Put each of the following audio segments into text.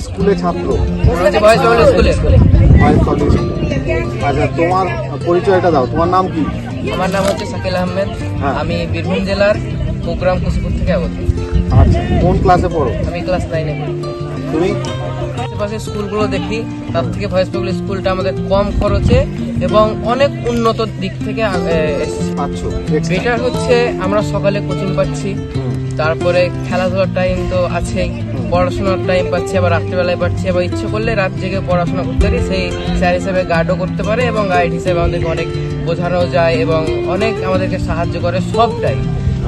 স্কুলে ছাত্র। আচ্ছা তোমার পরিচয়টা দাও তোমার নাম কি? আমার নাম হচ্ছে শাকিল আহমেদ হ্যাঁ। আমি বীরভূম জেলার কুকরাম কুসপুর থেকে আগত আচ্ছা কোন ক্লাসে পড়ো? আমি ক্লাস নাইনে পড়ি। তুমি? আশেপাশে স্কুলগুলো দেখি তার থেকে ভয়েস পাবলিক স্কুলটা আমাদের কম খরচে এবং অনেক উন্নত দিক থেকে পাচ্ছ। বেটার হচ্ছে আমরা সকালে কোচিং পাচ্ছি তারপরে খেলাধুলার টাইম তো আছেই পড়াশোনার টাইম পাচ্ছি আবার রাত্রিবেলায় পাচ্ছি আবার ইচ্ছে করলে রাত জেগে পড়াশোনা করতে পারি সেই স্যার হিসেবে গার্ডও করতে পারে এবং গাইড হিসেবে আমাদেরকে অনেক বোঝানো যায় এবং অনেক আমাদেরকে সাহায্য করে সবটাই।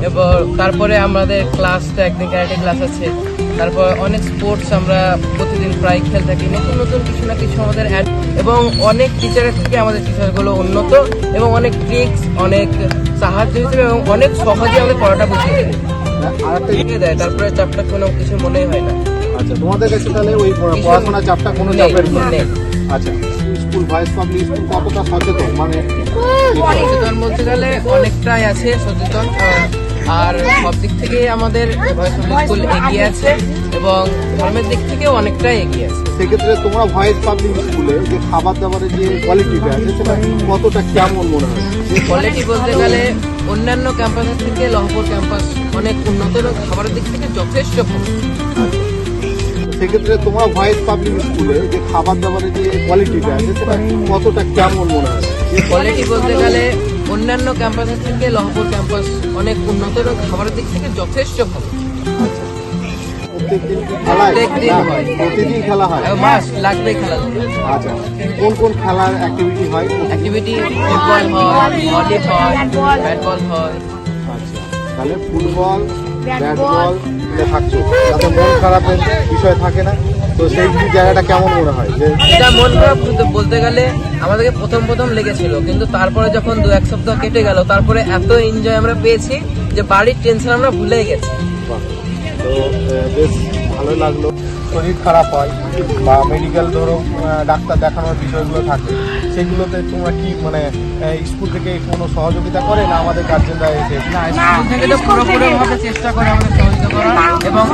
এবং তারপরে আমাদের ক্লাসটা একদিন ক্যারাটে ক্লাস আছে। তারপর অনেক স্পোর্টস আমরা প্রতিদিন প্রায় খেলে থাকি। নতুন নতুন কিছু না কিছু আমাদের add- এবং অনেক টিচারের থেকে আমাদের টিচারগুলো উন্নত এবং অনেক ট্রিক্স অনেক সাহায্য হিসেবে এবং অনেক সহজে আমাদের পড়াটা বুঝিয়ে দেয় দেয় তারপরে চাপটা কোনো কিছু মনেই হয় না। আচ্ছা তোমাদের কাছে তাহলে ওই পড়াশোনার চাপটা কোনো চাপের নেই। আচ্ছা স্কুল ভয়েস পাবলিক স্কুল কতটা সচেতন? মানে সচেতন বলতে গেলে অনেকটাই আছে সচেতন। আর সব দিক থেকে আমাদের ভয়েস স্কুল এগিয়ে আছে এবং ধর্মের দিক থেকেও অনেকটাই এগিয়ে আছে। সেক্ষেত্রে তোমরা ভয়েস পাবলিক স্কুলে যে খাবার দাবারের যে কোয়ালিটিটা আছে সেটা কতটা কেমন মনে হয়? কোয়ালিটি বলতে গেলে অন্যান্য ক্যাম্পাসের থেকে লহপুর ক্যাম্পাস অনেক উন্নত এবং খাবারের দিক থেকে যথেষ্ট ভালো। সেক্ষেত্রে তোমরা ভয়েস পাবলিক স্কুলে যে খাবার দাবারের যে কোয়ালিটিটা আছে সেটা কতটা কেমন মনে হয়? কোয়ালিটি বলতে গেলে অন্যান্য ক্যাম্পাসের থেকে লহপুর ক্যাম্পাস অনেক উন্নত এবং খাবারের দিক থেকে যথেষ্ট ভালো। প্রত্যেকদিন কি খেলা হয়? হয়। প্রতিদিন খেলা হয়? মাস লাগবে খেলা। আচ্ছা কোন কোন খেলার অ্যাক্টিভিটি হয়? অ্যাক্টিভিটি ফুটবল হয় ভলি হয় ব্যাট বল হয়। তাহলে ফুটবল ব্যাট বল এটা থাকছো। তাতে মন খারাপের বিষয় থাকে না। তো সেই জায়গাটা কেমন মনে হয়? যে এটা মন খারাপ বলতে গেলে আমাদেরকে প্রথম প্রথম লেগেছিল। কিন্তু তারপরে যখন দু এক সপ্তাহ কেটে গেল তারপরে এত এনজয় আমরা পেয়েছি যে বাড়ির টেনশন আমরা ভুলে গেছি। তো বেশ ভালো লাগল। শরীর খারাপ হয় বা মেডিকেল ধরো ডাক্তার দেখানোর বিষয়গুলো থাকে সেগুলোতে তোমরা কি মানে স্কুল থেকে কোনো সহযোগিতা করে না আমাদের গার্জেনরা এসে? না স্কুল থেকে তো পুরোপুরি ভাবে চেষ্টা করে আমাদের সহযোগিতা করা এবং